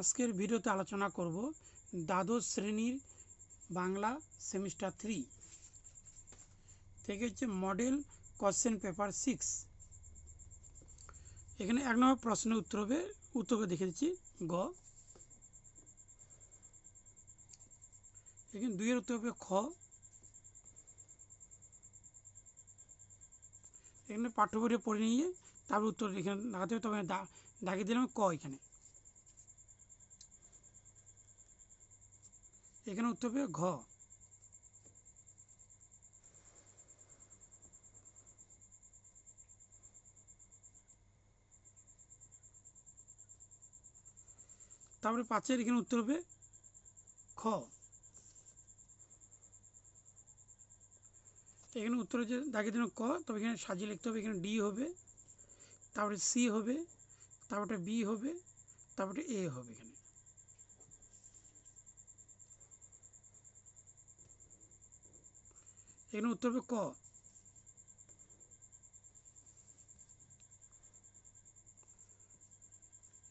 আজকের ভিডিওতে আলোচনা করব দ্বাদশ শ্রেণির বাংলা সেমিস্টার থ্রি থেকে হচ্ছে মডেল কোশ্চেন পেপার সিক্স। এখানে এক নম্বর প্রশ্নের উত্তর হবে উত্তরকে দেখে দিচ্ছি, গ। এখানে দুইয়ের উত্তর হবে খ। এখানে পাঠ্য বইটা পড়ে নিয়ে তারপর উত্তর এখানে লাগাতে হবে, তবে দাগিয়ে দিলাম ক এখানে। এখানে উত্তর হবে ঘ। তারপরে পাঁচের এখানে উত্তর হবে খ। এখানে উত্তর হচ্ছে দাগের জন্য ক, তবে এখানে সাজিয়ে লিখতে হবে, এখানে ডি হবে, তারপরে সি হবে, তারপরে বি হবে, তারপরে এ হবে এখানে। এখানে উত্তর হবে ক?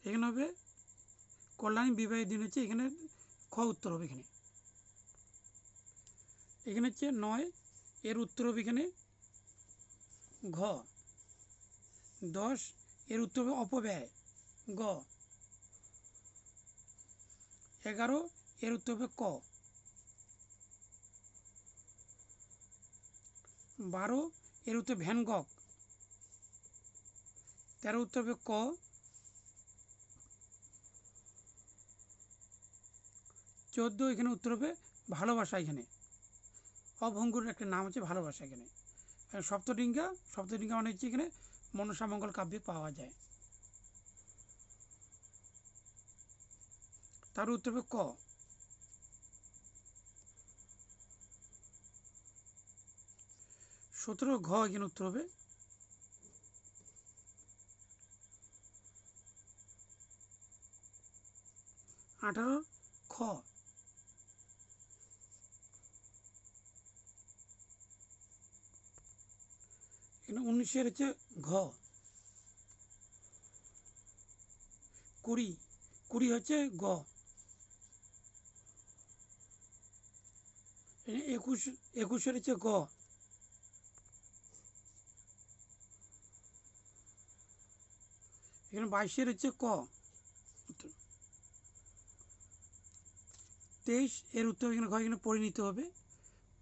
এখানে হবে কল্যাণী বিবাহের দিন হচ্ছে এখানে খ উত্তর হবে এখানে। এখানে হচ্ছে নয়, এর উত্তর হবে এখানে ঘ। দশ, এর উত্তর হবে অপব্যয়, গ। এগারো, এর উত্তর হবে ক। বারো, এর উত্তর ভ্যানগক তেরো উত্তর হবে ক। চোদ্দ এখানে উত্তর হবে ভালোবাসা এখানে। অভঙ্গুর একটা নাম হচ্ছে ভালোবাসা এখানে। সপ্তডিঙ্গা সপ্তডিঙ্গা মানে হচ্ছে এখানে মনসামঙ্গল কাব্যে পাওয়া যায়। তার উত্তর হবে ক। সতেরো ঘ এখানে উত্তর হবে। আঠারো খ। এখানে উনিশের হচ্ছে ঘ। কুড়ি। কুড়ি হচ্ছে গ। একুশ, একুশের হচ্ছে গ। এখানে বাইশের হচ্ছে ক। তেইশ, এর উত্তর এখানে ঘ এখানে পড়ে নিতে হবে।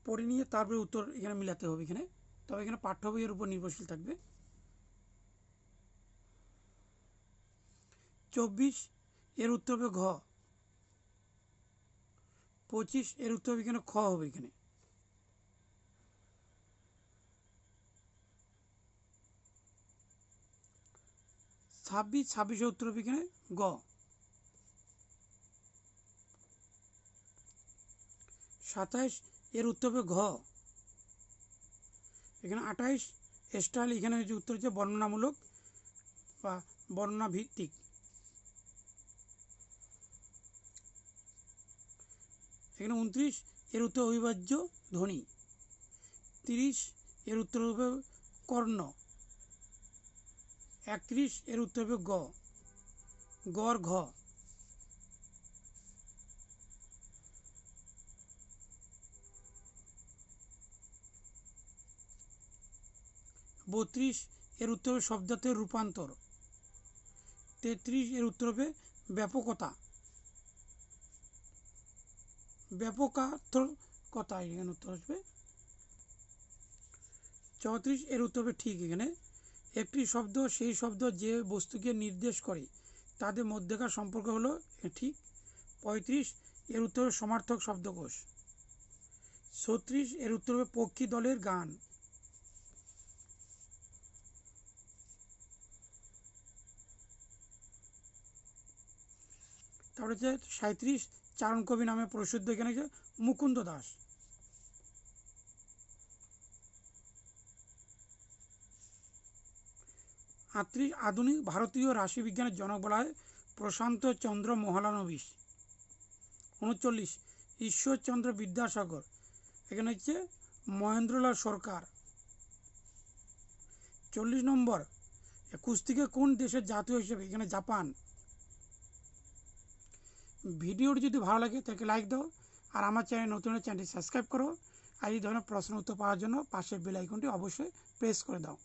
পড়ে নিয়ে তারপরে উত্তর এখানে মিলাতে হবে এখানে। তবে এখানে পাঠ্য বইয়ের উপর নির্ভরশীল থাকবে। চব্বিশ, এর উত্তর হবে ঘ। পঁচিশ, এর উত্তর হবে এখানে খ হবে এখানে। ছাব্বিশ ছাব্বিশের উত্তর হবে এখানে গ। সাতাইশ, এর উত্তর হবে ঘ। এখানে আঠাইশ, স্টাইল এখানে হচ্ছে উত্তর হচ্ছে বর্ণনামূলক বা বর্ণনা ভিত্তিক এখানে উনত্রিশ, এর উত্তর অবিভাজ্য ধ্বনি। তিরিশ, এর উত্তর হবে কর্ণ। একত্রিশ, এর উত্তর হবে গ। গড় ঘ। বত্রিশ, এর উত্তর হবে শব্দার্থের রূপান্তর। তেত্রিশ, এর উত্তর হবে ব্যাপকতা। ব্যাপকার্থকতা, এখানে উত্তর আসবে। চৌত্রিশ, এর উত্তর হবে ঠিক এখানে। একটি শব্দ, সেই শব্দ যে বস্তুকে নির্দেশ করে, তাদের মধ্যেকার সম্পর্ক হলো ঠিক পঁয়ত্রিশ, এর উত্তর সমার্থক শব্দকোষ। ছত্রিশ, এর উত্তর হবে পক্ষী দলের গান। তারপরে হচ্ছে সাঁত্রিশ চারণ কবি নামে প্রসিদ্ধ এখানে মুকুন্দ দাস। আটত্রিশ আধুনিক ভারতীয় রাশিবিজ্ঞানের জনক বলা হয় প্রশান্ত চন্দ্র মহলানবিশ। উনচল্লিশ, ঈশ্বরচন্দ্র বিদ্যাসাগর, এখানে হচ্ছে মহেন্দ্রলাল সরকার। চল্লিশ নম্বর কুস্তিকে কোন দেশের জাতীয় হিসেবে, এখানে জাপান। ভিডিওটি যদি ভালো লাগে, তাকে লাইক দাও, আর আমার চ্যানেল নতুন চ্যানেলটি সাবস্ক্রাইব করো, আর এই ধরনের প্রশ্ন উত্তর পাওয়ার জন্য পাশের বেল আইকনটি অবশ্যই প্রেস করে দাও।